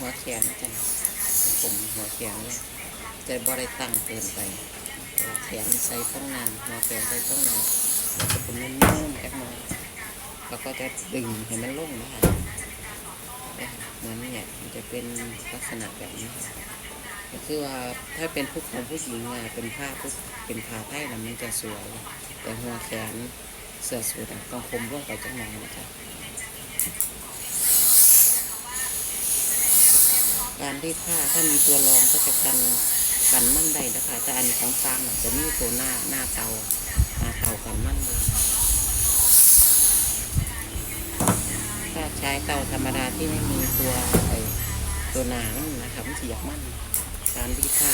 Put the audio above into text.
หัวแขนจ๊ะผมหัวแขนเนี่ยจะบ่ได้ตั้งเกินไปแขนใส่ข้างน้าหัวแขนใส่ข้างนาแล้วจะเป็นนุ่มๆแอบมองแล้วก็จะดึงให้มันลงนะคะเหมือนเนี่ยมันจะเป็นลักษณะแบบนี้ก็คือว่าถ้าเป็นผู้ของผู้หญิงอะเป็นผ้าผู้เป็นผ้าไทยนะมันจะสวย แต่หัวแขนเสื้อสูทต้องคมร่วงไปจังหน่อยนะคะ การที่ผ้าถ้ามีตัวรองก็จะกันกันมั่นได้นะคะแต่อันของฟางจะมีตัวหน้าหน้าเตาหน้าเตากันมั่นเลยถ้าใช้เตาธรรมดาที่ไม่มีตัวไอตัวหนามันนะครับมันเสียบมั่นการที่ผ้า